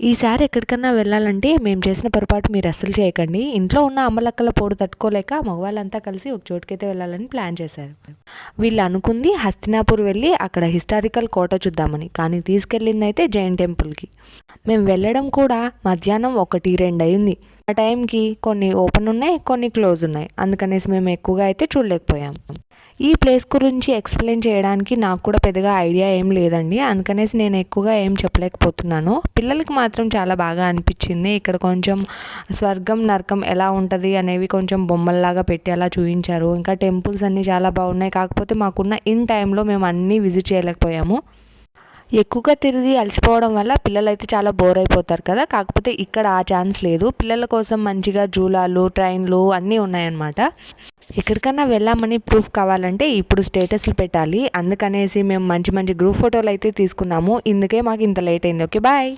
ఈసారి ఎక్కడికన్నా వెళ్ళాలంటే మేము చేసిన పొరపాటు మీరు అస్సలు చేయకండి. ఇంట్లో ఉన్న అమ్మలక్కల పోడు తట్టుకోలేక మగవాళ్ళంతా కలిసి ఒక చోటుకైతే వెళ్ళాలని ప్లాన్ చేశారు. వీళ్ళు అనుకుంది హస్తినాపూర్ వెళ్ళి అక్కడ హిస్టారికల్ కోట చూద్దామని కానీ తీసుకెళ్ళింది అయితే జైన్ టెంపుల్కి. మేము వెళ్ళడం కూడా మధ్యాహ్నం ఒకటి రెండు అయింది. ఆ టైంకి కొన్ని ఓపెన్ ఉన్నాయి కొన్ని క్లోజ్ ఉన్నాయి. అందుకనేసి మేము ఎక్కువగా అయితే చూడలేకపోయాం. ఈ ప్లేస్ గురించి ఎక్స్ప్లెయిన్ చేయడానికి నాకు కూడా పెద్దగా ఐడియా ఏం లేదండి. అందుకనేసి నేను ఎక్కువగా ఏం చెప్పలేకపోతున్నాను. పిల్లలకి మాత్రం చాలా బాగా అనిపించింది. ఇక్కడ కొంచెం స్వర్గం నరకం ఎలా ఉంటుంది అనేవి కొంచెం బొమ్మల్లాగా పెట్టి అలా చూపించారు ఇంకా టెంపుల్స్ అన్నీ చాలా బాగున్నాయి. కాకపోతే మాకున్న ఇన్ టైంలో మేము అన్నీ విజిట్ చేయలేకపోయాము. ఎక్కువగా తిరిగి అలసిపోవడం వల్ల పిల్లలు అయితే చాలా బోర్ అయిపోతారు కదా. కాకపోతే ఇక్కడ ఆ ఛాన్స్ లేదు. పిల్లల కోసం మంచిగా జూలాలు ట్రైన్లు అన్నీ ఉన్నాయన్నమాట. ఎక్కడికన్నా వెళ్ళామని ప్రూఫ్ కావాలంటే ఇప్పుడు స్టేటస్లు పెట్టాలి. అందుకనేసి మేము మంచి మంచి గ్రూప్ ఫోటోలు అయితే తీసుకున్నాము. ఇందుకే మాకు ఇంత లేట్ అయింది. Okay bye